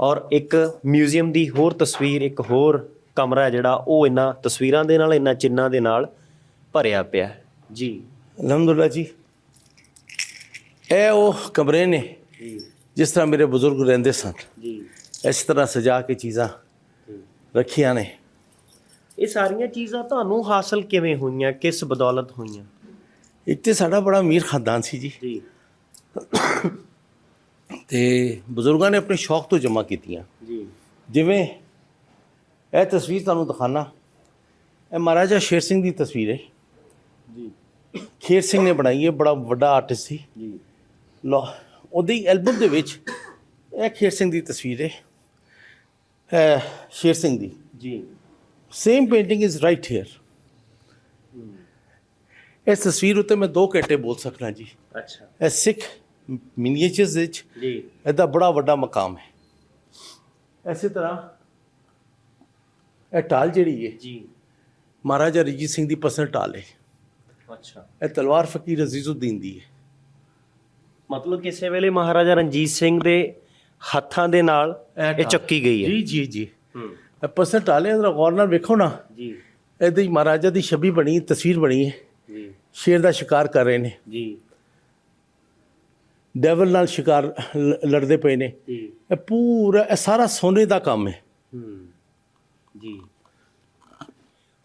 ਔਰ ਇੱਕ ਮਿਊਜ਼ੀਅਮ ਦੀ ਹੋਰ ਤਸਵੀਰ ਇੱਕ ਹੋਰ ਕਮਰਾ ਹੈ ਜਿਹੜਾ ਉਹ ਇਹਨਾਂ ਤਸਵੀਰਾਂ ਦੇ ਨਾਲ ਇਹਨਾਂ ਚਿੰਨ੍ਹਾਂ ਦੇ ਨਾਲ ਭਰਿਆ ਪਿਆ ਹੈ। ਜੀ। ਅਲਹਮਦੁਲਿਲਾ ਜੀ। ਇਹ ਉਹ ਕਮਰੇ ਨੇ ਜੀ। ਜਿਸ ਤਰ੍ਹਾਂ ਮੇਰੇ ਬਜ਼ੁਰਗ ਰਹਿੰਦੇ ਸਨ। ਜੀ। ਇਸ ਤਰ੍ਹਾਂ ਸਜਾ ਕੇ ਚੀਜ਼ਾਂ ਰੱਖੀਆਂ ਨੇ। ਇਹ ਸਾਰੀਆਂ ਚੀਜ਼ਾਂ ਤੁਹਾਨੂੰ ਹਾਸਲ ਕਿਵੇਂ ਹੋਈਆਂ? ਕਿਸ ਬਦੌਲਤ ਹੋਈਆਂ? ਇੱਕ ਤੇ ਸਾਡਾ ਬੜਾ ਅਮੀਰ ਖਾਨਦਾਨ ਸੀ ਜੀ। ਜੀ। ਤੇ ਬਜ਼ੁਰਗਾਂ ਨੇ ਆਪਣੇ ਸ਼ੌਕ ਤੋਂ ਜਮ੍ਹਾਂ ਕੀਤੀਆਂ। ਜੀ। ਜਿਵੇਂ ਇਹ ਤਸਵੀਰ ਤੁਹਾਨੂੰ ਦਿਖਾਣਾ ਇਹ ਮਹਾਰਾਜਾ ਸ਼ੇਰ ਸਿੰਘ ਦੀ ਤਸਵੀਰ ਹੈ। ਜੀ। ਖੇਰ ਸਿੰਘ ਨੇ ਬਣਾਈ ਹੈ ਬੜਾ ਵੱਡਾ ਆਰਟਿਸਟ ਸੀ। ਜੀ। ਲੋ ਉਹਦੀ ਐਲਬਮ ਦੇ ਵਿੱਚ ਇਹ ਖੇਰ ਸਿੰਘ ਦੀ ਤਸਵੀਰ ਹੈ ਹੈ। ਸ਼ੇਰ ਸਿੰਘ ਦੀ। ਜੀ। Same painting is right here ਇਸ ਤਸਵੀਰ ਉੱਤੇ ਮੈਂ ਦੋ ਘੰਟੇ ਬੋਲ ਸਕਦਾ ਜੀ। ਅੱਛਾ। ਇਹ ਸਿੱਖ ਮਿਨੀਏਚਰਸ ਵਿੱਚ ਜੀ। ਇਹਦਾ ਬੜਾ ਵੱਡਾ ਮਕਾਮ ਹੈ। ਇਸੇ ਤਰ੍ਹਾਂ ਇਹ ਢਾਲ ਜਿਹੜੀ ਹੈ ਜੀ। ਮਹਾਰਾਜਾ ਰਣਜੀਤ ਸਿੰਘ ਦੀ ਪਰਸਨਲ ਢਾਲ ਹੈ। ਅੱਛਾ। ਇਹ ਤਲਵਾਰ ਫਕੀਰ ਅਜ਼ੀਜ਼ੁদ্ਦੀਨ ਦੀ ਹੈ। ਮਤਲਬ ਕਿਸੇ ਵੇਲੇ ਮਹਾਰਾਜਾ ਰਣਜੀਤ ਸਿੰਘ ਦੇ ਹੱਥਾਂ ਦੇ ਨਾਲ ਇਹ। ਚੱਕੀ ਗਈ ਹੈ। ਜੀ ਜੀ ਜੀ। ਹੂੰ। ਢਾਲ ਹੈ ਜਰਾ ਗੌਰ ਨਾਲ ਵੇਖੋ ਨਾ। ਜੀ। ਇਹਦੀ ਮਹਾਰਾਜਾ ਦੀ ਛਵੀ ਬਣੀ ਤਸਵੀਰ ਬਣੀ ਹੈ। ਜੀ। ਸ਼ੇਰ ਦਾ ਸ਼ਿਕਾਰ ਕਰ ਰਹੇ ਨੇ। ਜੀ। ਡੈਵਲ ਨਾਲ ਸ਼ਿਕਾਰ ਲੜਦੇ ਪਏ ਨੇ। ਜੀ। ਇਹ ਪੂਰਾ ਇਹ ਸਾਰਾ ਸੋਨੇ ਦਾ ਕੰਮ ਹੈ। ਹੂੰ। ਜੀ।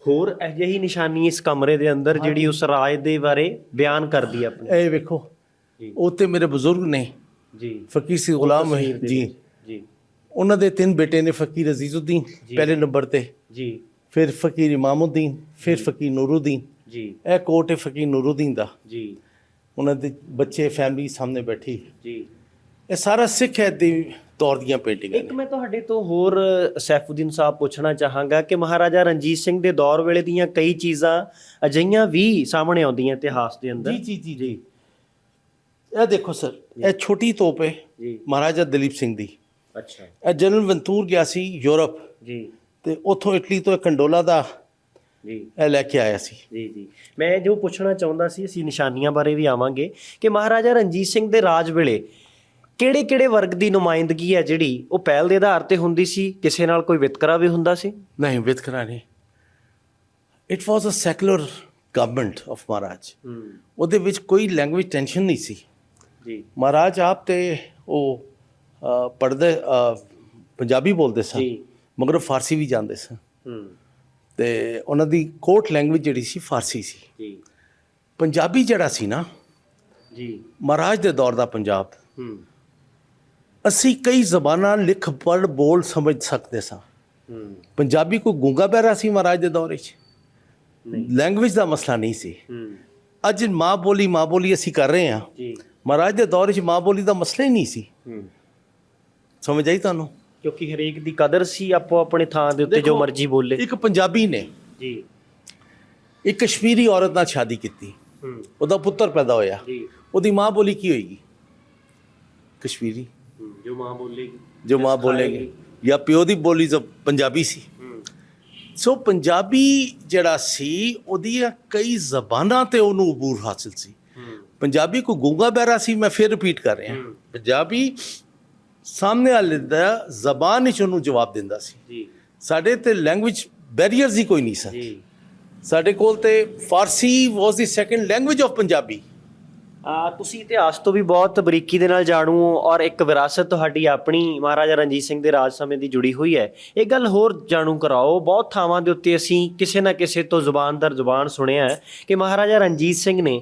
ਹੋਰ ਅਜਿਹੀ ਨਿਸ਼ਾਨੀ ਇਸ ਕਮਰੇ ਦੇ ਅੰਦਰ ਜਿਹੜੀ ਉਸ ਰਾਜ ਦੇ ਬਾਰੇ ਬਿਆਨ ਕਰਦੀ ਹੈ ਆਪਣੀ। ਇਹ ਵੇਖੋ। ਉੱਤੇ ਮੇਰੇ ਬਜ਼ੁਰਗ ਨੇ। ਜੀ। ਫਕੀਰ ਸੀ ਗੁਲਾਮ ਵਹੀਰ ਜੀ। ਜੀ। ਉਹਨਾਂ ਦੇ ਤਿੰਨ ਬੇਟੇ ਨੇ ਫਕੀਰ ਅਜ਼ੀਜ਼ੁਦੀਨ ਪਹਿਲੇ ਨੰਬਰ ਤੇ। ਜੀ। ਫਿਰ ਫਕੀਰ ਇਮਾਮੁਦੀਨ ਫਿਰ ਫਕੀਰ ਨੂਰੁਦੀਨ। ਜੀ। ਇਹ ਕੋਟ ਹੈ ਫਕੀਰ ਨੂਰੁਦੀਨ ਦਾ। ਜੀ। ਉਹਨਾਂ ਦੇ ਬੱਚੇ ਫੈਮਿਲੀ ਸਾਹਮਣੇ ਬੈਠੀ। ਜੀ। ਇਹ ਸਾਰਾ ਸਿੱਖ ਹੈ ਦੀ ਤੌਰ ਦੀਆਂ ਪੇਂਟਿੰਗਾਂ ਇੱਕ ਮੈਂ ਤੁਹਾਡੇ ਤੋਂ ਹੋਰ ਸੈਫੁਦੀਨ ਸਾਹਿਬ ਪੁੱਛਣਾ ਚਾਹਾਂਗਾ ਕਿ ਮਹਾਰਾਜਾ ਰਣਜੀਤ ਸਿੰਘ ਦੇ ਦੌਰ ਵੇਲੇ ਦੀਆਂ ਕਈ ਚੀਜ਼ਾਂ ਅਜਈਆਂ ਵੀ ਸਾਹਮਣੇ ਆਉਂਦੀਆਂ ਇਤਿਹਾਸ ਦੇ ਅੰਦਰ? ਜੀ ਜੀ। ਜੀ। ਇਹ ਦੇਖੋ ਸਰ ਇਹ ਛੋਟੀ ਤੋਪ ਹੈ ਜੀ। ਮਹਾਰਾਜਾ ਦਲੀਪ ਸਿੰਘ ਦੀ। ਅੱਛਾ। ਇਹ ਜਨਰਲ ਵੰਤੂਰ ਗਿਆ ਸੀ ਯੂਰਪ। ਜੀ। ਤੇ ਉੱਥੋਂ ਇਟਲੀ ਤੋਂ ਇਹ ਕੰਡੋਲਾ ਦਾ ਜੀ। ਇਹ ਲੈ ਕੇ ਆਇਆ ਸੀ। ਜੀ ਜੀ। ਮੈਂ ਜੋ ਪੁੱਛਣਾ ਚਾਹੁੰਦਾ ਸੀ ਅਸੀਂ ਨਿਸ਼ਾਨੀਆਂ ਬਾਰੇ ਵੀ ਆਵਾਂਗੇ ਕਿ ਮਹਾਰਾਜਾ ਰਣਜੀਤ ਸਿੰਘ ਦੇ ਰਾਜ ਵੇਲੇ ਕਿਹੜੇ ਕਿਹੜੇ ਵਰਗ ਦੀ ਨੁਮਾਇੰਦਗੀ ਹੈ ਜਿਹੜੀ ਉਹ ਪਹਿਲ ਦੇ ਆਧਾਰ ਤੇ ਹੁੰਦੀ ਸੀ? ਕਿਸੇ ਨਾਲ ਕੋਈ ਵਿਤਕਰਾ ਵੀ ਹੁੰਦਾ ਸੀ? ਨਹੀਂ ਵਿਤਕਰਾ ਨਹੀਂ। It was a secular government of Maharaj ਉਹਦੇ ਵਿੱਚ ਕੋਈ ਲੈਂਗੁਏਜ ਟੈਨਸ਼ਨ ਨਹੀਂ ਸੀ। ਜੀ। ਮਹਾਰਾਜ ਆਪ ਤੇ ਉਹ ਅ, ਪੰਜਾਬੀ ਬੋਲਦੇ ਸਨ ਜੀ। ਮਗਰ ਫਾਰਸੀ ਵੀ ਜਾਣਦੇ ਸਨ। ਹੂੰ। ਤੇ ਉਹਨਾਂ ਦੀ ਕੋਰਟ ਲੈਂਗੁਏਜ ਜਿਹੜੀ ਸੀ ਫਾਰਸੀ ਸੀ। ਜੀ। ਪੰਜਾਬੀ ਜਿਹੜਾ ਸੀ ਨਾ ਜੀ। ਮਹਾਰਾਜ ਦੇ ਦੌਰ ਦਾ ਪੰਜਾਬ ਹੂੰ। ਅਸੀਂ ਕਈ ਜ਼ਬਾਨਾਂ ਲਿਖ ਪੜ੍ਹ ਬੋਲ ਸਮਝ ਸਕਦੇ ਸਾਂ। ਹੂੰ। ਪੰਜਾਬੀ ਕੋਈ ਗੂੰਗਾ ਬਹਿਰਾ ਸੀ ਮਹਾਰਾਜ ਦੇ ਦੌਰ ਵਿੱਚ? ਨਹੀਂ। ਲੈਂਗੁਏਜ ਦਾ ਮਸਲਾ ਨਹੀਂ ਸੀ। ਹੂੰ। ਅੱਜ ਮਾਂ ਬੋਲੀ ਮਾਂ ਬੋਲੀ ਅਸੀਂ ਕਰ ਰਹੇ ਹਾਂ। ਜੀ। ਮਹਾਰਾਜ ਦੇ ਦੌਰ ਵਿੱਚ ਮਾਂ ਬੋਲੀ ਦਾ ਮਸਲਾ ਹੀ ਨਹੀਂ ਸੀ। ਸਮਝ ਆਈ ਤੁਹਾਨੂੰ? ਕਿਉਂਕਿ ਹਰੇਕ ਦੀ ਕਦਰ ਸੀ ਆਪੋ ਆਪਣੇ ਥਾਂ ਦੇ ਉੱਤੇ ਜੋ ਮਰਜ਼ੀ ਬੋਲੇ। ਇੱਕ ਪੰਜਾਬੀ ਨੇ ਜੀ। ਇੱਕ ਕਸ਼ਮੀਰੀ ਔਰਤ ਨਾਲ ਸ਼ਾਦੀ ਕੀਤੀ। ਉਹਦਾ ਪੁੱਤਰ ਪੈਦਾ ਹੋਇਆ। ਜੀ। ਉਹਦੀ ਮਾਂ ਬੋਲੀ ਕੀ ਹੋਏਗੀ? ਕਸ਼ਮੀਰੀ। ਜੋ ਮਾਂ ਬੋਲੇਗੀ। ਜੋ ਮਾਂ ਬੋਲੇਗੀ। ਜਾਂ ਪਿਓ ਦੀ ਬੋਲੀ ਜੋ ਪੰਜਾਬੀ ਸੀ। ਸੋ ਪੰਜਾਬੀ ਜਿਹੜਾ ਸੀ ਉਹਦੀਆਂ ਕਈ ਜ਼ਬਾਨਾਂ ਤੇ ਉਹਨੂੰ ਅਬੂਰ ਹਾਸਿਲ ਸੀ। ਪੰਜਾਬੀ ਕੋ ਗੂੰਗਾ ਬਹਿਰਾ ਸੀ ਮੈਂ ਫਿਰ ਰਿਪੀਟ ਕਰ ਰਿਹਾ। ਪੰਜਾਬੀ ਸਾਹਮਣੇ ਵਾਲੇ ਦਾ ਜ਼ਬਾਨ ਵਿੱਚ ਉਹਨੂੰ ਜਵਾਬ ਦਿੰਦਾ ਸੀ। ਜੀ। ਸਾਡੇ ਤੇ ਲੈਂਗੁਏਜ ਬੈਰੀਅਰਸ ਹੀ ਕੋਈ ਨਹੀਂ ਸਨ ਜੀ। ਸਾਡੇ ਕੋਲ ਤੇ Farsi was the second language of Punjabi. ਆ ਤੁਸੀਂ ਇਤਿਹਾਸ ਤੋਂ ਵੀ ਬਹੁਤ ਬਰੀਕੀ ਦੇ ਨਾਲ ਜਾਣੂ ਹੋ ਔਰ ਇੱਕ ਵਿਰਾਸਤ ਤੁਹਾਡੀ ਆਪਣੀ ਮਹਾਰਾਜਾ ਰਣਜੀਤ ਸਿੰਘ ਦੇ ਰਾਜ ਸਮੇਂ ਦੀ ਜੁੜੀ ਹੋਈ ਹੈ। ਇਹ ਗੱਲ ਹੋਰ ਜਾਣੂ ਕਰਾਓ ਬਹੁਤ ਥਾਵਾਂ ਦੇ ਉੱਤੇ ਅਸੀਂ ਕਿਸੇ ਨਾ ਕਿਸੇ ਤੋਂ ਜ਼ੁਬਾਨ ਦਰ ਜ਼ੁਬਾਨ ਸੁਣਿਆ ਹੈ ਕਿ ਮਹਾਰਾਜਾ ਰਣਜੀਤ ਸਿੰਘ ਨੇ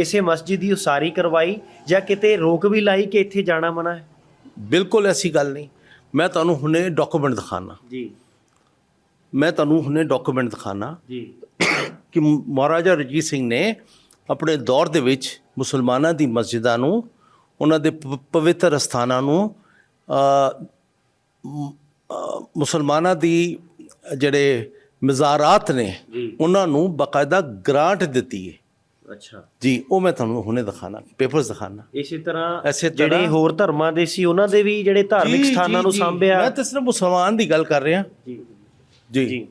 ਕਿਸੇ ਮਸਜਿਦ ਦੀ ਉਸਾਰੀ ਕਰਵਾਈ ਜਾਂ ਕਿਤੇ ਰੋਕ ਵੀ ਲਾਈ ਕਿ ਇੱਥੇ ਜਾਣਾ ਮਨਾ ਹੈ? ਬਿਲਕੁਲ ਐਸੀ ਗੱਲ ਨਹੀਂ। ਮੈਂ ਤੁਹਾਨੂੰ ਹੁਣੇ ਡਾਕੂਮੈਂਟ ਦਿਖਾਣਾ ਜੀ। ਮੈਂ ਤੁਹਾਨੂੰ ਹੁਣੇ ਡਾਕੂਮੈਂਟ ਦਿਖਾਣਾ ਜੀ। ਕਿ ਮਹਾਰਾਜਾ ਰਣਜੀਤ ਸਿੰਘ ਨੇ ਆਪਣੇ ਦੌਰ ਦੇ ਵਿੱਚ ਮੁਸਲਮਾਨਾਂ ਦੀ ਮਸਜਿਦਾਂ ਨੂੰ ਉਹਨਾਂ ਦੇ ਪਵਿੱਤਰ ਅਸਥਾਨਾਂ ਨੂੰ ਮੁਸਲਮਾਨਾਂ ਦੀ ਜਿਹੜੇ ਮਜ਼ਾਰਾਤ ਨੇ ਉਹਨਾਂ ਨੂੰ ਬਕਾਇਦਾ ਗ੍ਰਾਂਟ ਦਿੱਤੀ ਹੈ ਅੱਛਾ। ਜੀ ਉਹ ਮੈਂ ਤੁਹਾਨੂੰ ਹੁਣੇ ਦਿਖਾਣਾ ਪੇਪਰਸ ਦਿਖਾਣਾ। ਇਸੇ ਤਰ੍ਹਾਂ ਜਿਹੜੇ ਹੋਰ ਧਰਮਾਂ ਦੇ ਸੀ ਉਹਨਾਂ ਦੇ ਵੀ ਜਿਹੜੇ ਧਾਰਮਿਕ ਸਥਾਨਾਂ ਨੂੰ ਸਾਂਭਿਆ। ਮੈਂ ਤਾਂ ਸਿਰਫ ਮੁਸਲਮਾਨ ਦੀ ਗੱਲ ਕਰ ਰਿਹਾ। ਜੀ। ਜੀ।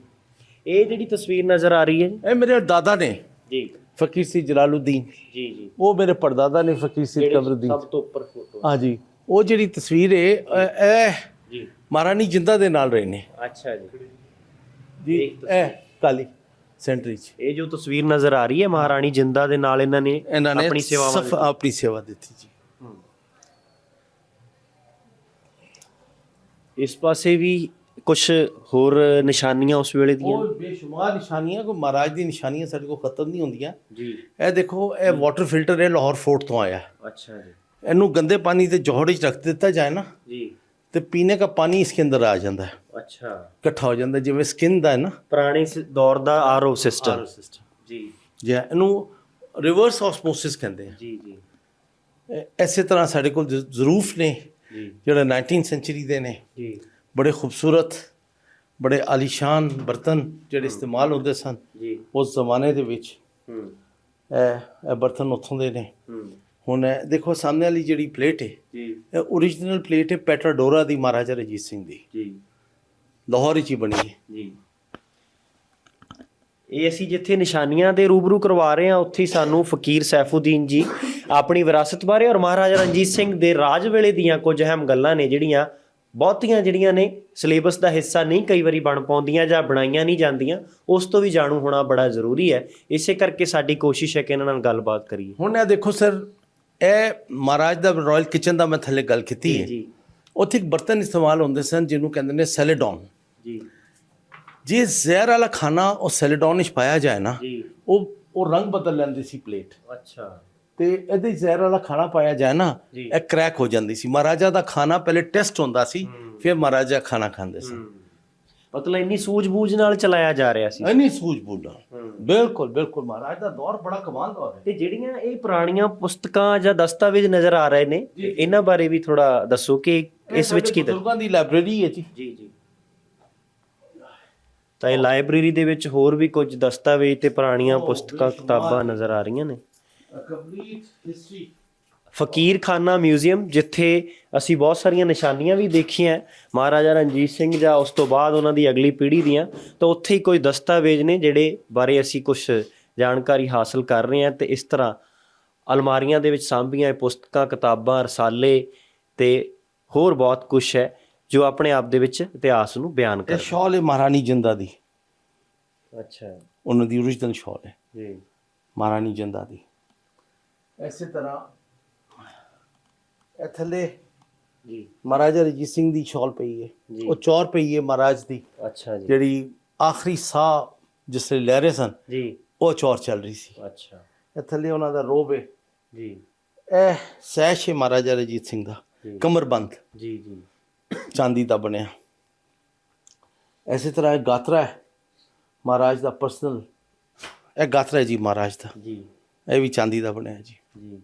ਇਹ ਜਿਹੜੀ ਤਸਵੀਰ ਨਜ਼ਰ ਆ ਰਹੀ ਹੈ ਇਹ ਮੇਰੇ ਦਾਦਾ ਨੇ। ਜੀ। ਫਕੀਰ ਸੀ ਜਲਾਲਉਦੀਨ ਜੀ ਜੀ। ਉਹ ਮੇਰੇ ਪਰਦਾਦਾ ਨੇ ਫਕੀਰ ਸੀ ਕਬਰਦੀਨ। ਸਭ ਤੋਂ ਉੱਪਰ ਫੋਟੋ ਹਾਂ ਜੀ। ਉਹ ਜਿਹੜੀ ਤਸਵੀਰ ਹੈ ਇਹ ਜੀ। ਮਹਾਰਾਣੀ ਜਿੰਦਾ ਦੇ ਨਾਲ ਰਹੇ ਨੇ। ਅੱਛਾ ਜੀ। ਜੀ ਇਹ ਕਾਲੀ। ਸੈਂਟਰੀ ਚ। ਇਹ ਜੋ ਤਸਵੀਰ ਨਜ਼ਰ ਆ ਰਹੀ ਹੈ ਮਹਾਰਾਣੀ ਜਿੰਦਾ ਦੇ ਨਾਲ ਇਹਨਾਂ ਨੇ ਇਹਨਾਂ ਨੇ ਆਪਣੀ ਸੇਵਾਵਾਂ ਸਫ- ਆਪਣੀ ਸੇਵਾ ਦਿੱਤੀ ਜੀ। ਇਸ ਪਾਸੇ ਵੀ ਕੁਝ ਹੋਰ ਨਿਸ਼ਾਨੀਆਂ ਉਸ ਵੇਲੇ ਦੀਆਂ? ਉਹ ਬੇਸ਼ੁਮਾਰ ਨਿਸ਼ਾਨੀਆਂ ਕੋ ਮਹਾਰਾਜ ਦੀ ਨਿਸ਼ਾਨੀਆਂ ਸਾਡੇ ਕੋਲ ਖਤਮ ਨਹੀਂ ਹੁੰਦੀਆਂ। ਜੀ। ਇਹ ਦੇਖੋ ਇਹ ਵਾਟਰ ਫਿਲਟਰ ਹੈ ਲਾਹੌਰ ਫੋਰਟ ਤੋਂ ਆਇਆ। ਅੱਛਾ ਜੀ। ਇਹਨੂੰ ਗੰਦੇ ਪਾਣੀ ਤੇ ਜੋਹੜ ਵਿੱਚ ਰੱਖ ਦਿੱਤਾ ਜਾਏ ਨਾ ਜੀ। ਤੇ ਪੀਣੇ ਦਾ ਪਾਣੀ ਇਸਕੇ ਅੰਦਰ ਆ ਜਾਂਦਾ ਹੈ। ਅੱਛਾ। ਇਕੱਠਾ ਹੋ ਜਾਂਦਾ ਜਿਵੇਂ ਸਕਿਨ ਦਾ ਹੈ ਨਾ। ਪੁਰਾਣੇ ਸ- ਦੌਰ ਦਾ ਆਰਓ ਸਿਸਟਮ ਜੀ। ਜੀ ਇਹਨੂੰ ਰਿਵਰਸ ਆਸਮੋਸਿਸ ਕਹਿੰਦੇ ਆ। ਜੀ ਜੀ। ਇਹ- ਇਸੇ ਤਰ੍ਹਾਂ ਸਾਡੇ ਕੋਲ ਜ਼- ਜ਼ਰੂਫ ਨੇ ਜੀ। ਜਿਹੜੇ 19 ਸੈਂਚੁਰੀ ਦੇ ਨੇ। ਜੀ। ਬੜੇ ਖੂਬਸੂਰਤ ਬੜੇ ਆਲੀਸ਼ਾਨ ਬਰਤਨ ਜਿਹੜੇ ਇਸਤੇਮਾਲ ਹੁੰਦੇ ਸਨ। ਜੀ। ਉਸ ਜ਼ਮਾਨੇ ਦੇ ਵਿੱਚ ਹੂੰ। ਇਹ ਇਹ ਬਰਤਨ ਉੱਥੋਂ ਦੇ ਨੇ। ਹੂੰ। ਹੁਣ ਇਹ ਦੇਖੋ ਸਾਹਮਣੇ ਵਾਲੀ ਜਿਹੜੀ ਪਲੇਟ ਹੈ ਜੀ। ਇਹ ਓਰੀਜਨਲ ਪਲੇਟ ਹੈ ਪੈਟਰਾਡੋਰਾ ਦੀ ਮਹਾਰਾਜਾ ਰਣਜੀਤ ਸਿੰਘ ਦੀ। ਜੀ। ਲਾਹੌਰ ਵਿੱਚ ਹੀ ਬਣੀ ਹੈ। ਜੀ। ਇਹ ਅਸੀਂ ਜਿੱਥੇ ਨਿਸ਼ਾਨੀਆਂ ਦੇ ਰੂਬਰੂ ਕਰਵਾ ਰਹੇ ਹਾਂ ਉੱਥੇ ਹੀ ਸਾਨੂੰ ਫਕੀਰ ਸੈਫੂਦੀਨ ਜੀ ਆਪਣੀ ਵਿਰਾਸਤ ਬਾਰੇ ਔਰ ਮਹਾਰਾਜਾ ਰਣਜੀਤ ਸਿੰਘ ਦੇ ਰਾਜ ਵੇਲੇ ਦੀਆਂ ਕੁਝ ਅਹਿਮ ਗੱਲਾਂ ਨੇ ਜਿਹੜੀਆਂ ਬਹੁਤੀਆਂ ਜਿਹੜੀਆਂ ਨੇ ਸਿਲੇਬਸ ਦਾ ਹਿੱਸਾ ਨਹੀਂ ਕਈ ਵਾਰੀ ਬਣ ਪਾਉਂਦੀਆਂ ਜਾਂ ਬਣਾਈਆਂ ਨਹੀਂ ਜਾਂਦੀਆਂ ਉਸ ਤੋਂ ਵੀ ਜਾਣੂ ਹੋਣਾ ਬੜਾ ਜ਼ਰੂਰੀ ਹੈ। ਇਸੇ ਕਰਕੇ ਸਾਡੀ ਕੋਸ਼ਿਸ਼ ਹੈ ਕਿ ਇਹਨਾਂ ਨਾਲ ਗੱਲਬਾਤ ਕਰੀਏ। ਹੁਣ ਇਹ ਦੇਖੋ ਸਰ ਇਹ ਮਹਾਰਾਜ ਦਾ ਰਾਇਲ ਕਿਚਨ ਦਾ ਮੈਂ ਥੱਲੇ ਗੱਲ ਕੀਤੀ ਹੈ। ਜੀ ਉੱਥੇ ਇੱਕ ਬਰਤਨ ਇਸਤੇਮਾਲ ਹੁੰਦੇ ਸਨ ਜਿਹਨੂੰ ਕਹਿੰਦੇ ਨੇ ਸੈਲੇਡੋਨ ਜੀ। ਜੇ ਜ਼ਹਿਰ ਵਾਲਾ ਖਾਣਾ ਉਹ ਸੈਲੇਡੋਨ ਵਿੱਚ ਪਾਇਆ ਜਾਏ ਨਾ ਜੀ। ਉਹ ਉਹ ਰੰਗ ਬਦਲ ਲੈਂਦੀ ਸੀ ਪਲੇਟ। ਅੱਛਾ। ਤੇ ਇਹਦੇ 'ਚ ਜ਼ਹਿਰ ਵਾਲਾ ਖਾਣਾ ਪਾਇਆ ਜਾਏ ਨਾ ਜੀ। ਇਹ ਕ੍ਰੈਕ ਹੋ ਜਾਂਦੀ ਸੀ। ਮਹਾਰਾਜਾ ਦਾ ਖਾਣਾ ਪਹਿਲੇ ਟੈਸਟ ਹੁੰਦਾ ਸੀ ਫਿਰ ਮਹਾਰਾਜਾ ਖਾਣਾ ਖਾਂਦੇ ਸਨ। ਮਤਲਬ ਇੰਨੀ ਸੂਝ-ਬੂਝ ਨਾਲ ਚਲਾਇਆ ਜਾ ਰਿਹਾ ਸੀ। ਐਨੀ ਸੂਝ ਬੂਝਾ ਬਿਲਕੁਲ ਬਿਲਕੁਲ ਮਹਾਰਾਜ ਦਾ ਦੌਰ ਬੜਾ ਕਮਾਲ ਦੌਰ ਹੈ ਤੇ ਜਿਹੜੀਆਂ ਇਹ ਪੁਰਾਣੀਆਂ ਪੁਸਤਕਾਂ ਜਾਂ ਦਸਤਾਵੇਜ਼ ਨਜ਼ਰ ਆ ਰਹੇ ਨੇ ਇਹਨਾਂ ਬਾਰੇ ਵੀ ਥੋੜਾ ਦੱਸੋ ਕਿ ਇਸ ਵਿੱਚ ਕੀ ਦ- ਬਜ਼ੁਰਗਾਂ ਦੀ ਲਾਇਬ੍ਰੇਰੀ ਹੈ ਜੀ। ਜੀ ਜੀ। ਤਾਂ ਇਹ ਲਾਇਬ੍ਰੇਰੀ ਦੇ ਵਿੱਚ ਹੋਰ ਵੀ ਕੁਝ ਦਸਤਾਵੇਜ਼ ਤੇ ਪੁਰਾਣੀਆਂ ਪੁਸਤਕਾਂ ਕਿਤਾਬਾਂ ਨਜ਼ਰ ਆ ਰਹੀਆਂ ਨੇ। ਫਕੀਰਖਾਨਾ ਮਿਊਜ਼ੀਅਮ ਜਿੱਥੇ ਅਸੀਂ ਬਹੁਤ ਸਾਰੀਆਂ ਨਿਸ਼ਾਨੀਆਂ ਵੀ ਦੇਖੀਆਂ। ਮਹਾਰਾਜਾ ਰਣਜੀਤ ਸਿੰਘ ਜਾਂ ਉਸ ਤੋਂ ਬਾਅਦ ਉਹਨਾਂ ਦੀ ਅਗਲੀ ਪੀੜ੍ਹੀ ਦੀਆਂ। ਤਾਂ ਉੱਥੇ ਹੀ ਕੋਈ ਦਸਤਾਵੇਜ਼ ਨੇ ਜਿਹੜੇ ਬਾਰੇ ਅਸੀਂ ਕੁਝ ਜਾਣਕਾਰੀ ਹਾਸਲ ਕਰ ਰਹੇ ਹਾਂ ਤੇ ਇਸ ਤਰ੍ਹਾਂ ਅਲਮਾਰੀਆਂ ਦੇ ਵਿੱਚ ਸਾਂਭੀਆਂ ਇਹ ਪੁਸਤਕਾਂ ਕਿਤਾਬਾਂ ਰਸਾਲੇ ਤੇ ਹੋਰ ਬਹੁਤ ਕੁਝ ਹੈ। ਜੋ ਆਪਣੇ ਆਪ ਦੇ ਵਿੱਚ ਇਤਿਹਾਸ ਨੂੰ ਬਿਆਨ ਇਹ ਕਰ ਸ਼ਾਲ ਹੈ ਮਹਾਰਾਣੀ ਜਿੰਦਾ ਦੀ। ਅੱਛਾ। ਉਹਨਾਂ ਦੀ ਓਰੀਜਨਲ ਸ਼ਾਲ ਹੈ। ਜੀ। ਮਹਾਰਾਣੀ ਜਿੰਦਾ ਦੀ। ਐਸੇ ਤਰ੍ਹਾਂ ਇਹ ਥੱਲੇ ਜੀ। ਮਹਾਰਾਜਾ ਰਣਜੀਤ ਸਿੰਘ ਦੀ ਸ਼ਾਲ ਪਈ ਹੈ। ਜੀ। ਉਹ ਚੌਰ ਪਈ ਹੈ ਮਹਾਰਾਜ ਦੀ। ਅੱਛਾ ਜੀ। ਜਿਹੜੀ ਆਖਰੀ ਸਾਹ ਜਿਸ ਵੇਲੇ ਲੈ ਰਹੇ ਸਨ ਜੀ। ਉਹ ਚੌਰ ਚੱਲ ਰਹੀ ਸੀ। ਅੱਛਾ। ਇਹ ਥੱਲੇ ਉਹਨਾਂ ਦਾ ਰੋਬ ਹੈ। ਜੀ। ਇਹ ਸੈਸ਼ ਹੈ ਮਹਾਰਾਜਾ ਰਣਜੀਤ ਸਿੰਘ ਦਾ। ਜੀ। ਕਮਰਬੰਦ। ਜੀ ਜੀ। ਚਾਂਦੀ ਦਾ ਬਣਿਆ। ਐਸੇ ਤਰ੍ਹਾਂ ਇਹ ਗਾਤਰਾ ਹੈ ਮਹਾਰਾਜ ਦਾ ਪਰਸਨਲ ਇਹ ਗਾਤਰਾ ਹੈ ਜੀ ਮਹਾਰਾਜ ਦਾ। ਜੀ। ਇਹ ਵੀ ਚਾਂਦੀ ਦਾ ਬਣਿਆ ਹੈ ਜੀ। ਜੀ।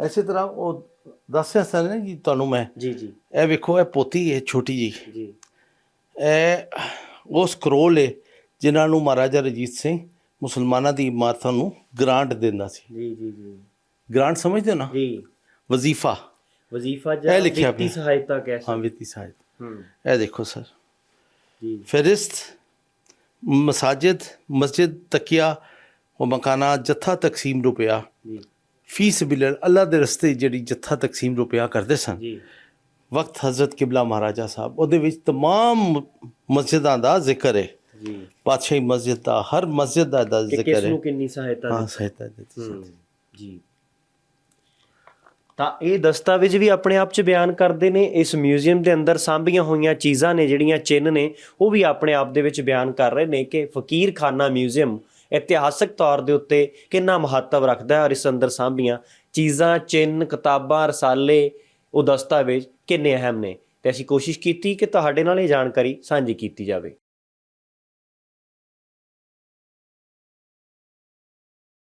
ਐਸੇ ਤਰ੍ਹਾਂ ਉਹ ਦੱਸਿਆ ਸਨ ਨਾ ਜੀ ਤੁਹਾਨੂੰ ਮੈਂ। ਜੀ ਜੀ। ਇਹ ਵੇਖੋ ਇਹ ਪੋਤੀ ਹੈ ਛੋਟੀ ਜੀ ਜੀ। ਇਹ ਉਹ ਸਕਰੋਲ ਹੈ ਜਿਨ੍ਹਾਂ ਨੂੰ ਮਹਾਰਾਜਾ ਰਣਜੀਤ ਸਿੰਘ ਮੁਸਲਮਾਨਾਂ ਦੀ ਇਮਾਰਤਾਂ ਨੂੰ ਗ੍ਰਾਂਟ ਦਿੰਦਾ ਸੀ। ਜੀ ਜੀ ਜੀ। ਗ੍ਰਾਂਟ ਸਮਝਦੇ ਹੋ ਨਾ? ਜੀ। ਵਜ਼ੀਫਾ। ਵਜ਼ੀਫਾ ਜਾਂ ਇਹ ਲਿਖਿਆ ਵਿੱਤੀ ਆਪਣਾ। ਸਹਾਇਤਾ ਕਹਿ ਹਾਂ ਸਕਦੇ ਵਿੱਤੀ ਸਹਾਇਤਾ। ਹੂੰ। ਇਹ ਦੇਖੋ ਸਰ। ਜੀ। ਫਹਿਰਿਸਤ ਮਸਾਜਿਦ ਮਸਜਿਦ ਤਕੀਆ ਉਹ ਮਕਾਨਾ ਜੱਥਾ ਤਕਸੀਮ ਰੁਪਿਆ ਜੀ। ਫੀ ਸਬੀਲ ਅੱਲਾ ਦੇ ਰਸਤੇ ਜਿਹੜੀ ਜੱਥਾ ਤਕਸੀਮ ਰੁਪਿਆ ਕਰਦੇ ਸਨ। ਜੀ। ਵਕਤ ਹਜ਼ਰਤ ਕਿਬਲਾ ਮਹਾਰਾਜਾ ਸਾਹਿਬ ਉਹਦੇ ਵਿੱਚ ਤਮਾਮ ਮਸਜਿਦਾਂ ਦਾ ਜ਼ਿਕਰ ਹੈ ਜੀ। ਪਾਤਸ਼ਾਹੀ ਮਸਜਿਦ ਦਾ ਹਰ ਮਸਜਿਦ ਦਾ ਇਹਦਾ ਕਿ ਕਿਸ ਜ਼ਿਕਰ ਹੈ ਨੂੰ ਕਿੰਨੀ ਸਹਾਇਤਾ ਹਾਂ ਦਿੱਤੀ। ਸਹਾਇਤਾ ਦਿੱਤੀ ਹੂੰ। ਜੀ। ਤਾਂ ਇਹ ਦਸਤਾਵੇਜ਼ ਵੀ ਆਪਣੇ ਆਪ 'ਚ ਬਿਆਨ ਕਰਦੇ ਨੇ, ਇਸ ਮਿਊਜ਼ੀਅਮ ਦੇ ਅੰਦਰ ਸਾਂਭੀਆਂ ਹੋਈਆਂ ਚੀਜ਼ਾਂ ਨੇ, ਜਿਹੜੀਆਂ ਚਿੰਨ੍ਹ ਨੇ, ਉਹ ਵੀ ਆਪਣੇ ਆਪ ਦੇ ਵਿੱਚ ਬਿਆਨ ਕਰ ਰਹੇ ਨੇ ਕਿ ਫਕੀਰਖਾਨਾ ਮਿਊਜ਼ੀਅਮ ਇਤਿਹਾਸਕ ਤੌਰ ਦੇ ਉੱਤੇ ਕਿੰਨਾ ਮਹੱਤਵ ਰੱਖਦਾ ਹੈ ਔਰ ਇਸ ਅੰਦਰ ਸਾਂਭੀਆਂ ਚੀਜ਼ਾਂ, ਚਿੰਨ੍ਹ, ਕਿਤਾਬਾਂ, ਰਸਾਲੇ, ਉਹ ਦਸਤਾਵੇਜ਼ ਕਿੰਨੇ ਅਹਿਮ ਨੇ। ਤੇ ਅਸੀਂ ਕੋਸ਼ਿਸ਼ ਕੀਤੀ ਕਿ ਤੁਹਾਡੇ ਨਾਲ ਇਹ ਜਾਣਕਾਰੀ ਸਾਂਝੀ ਕੀਤੀ ਜਾਵੇ।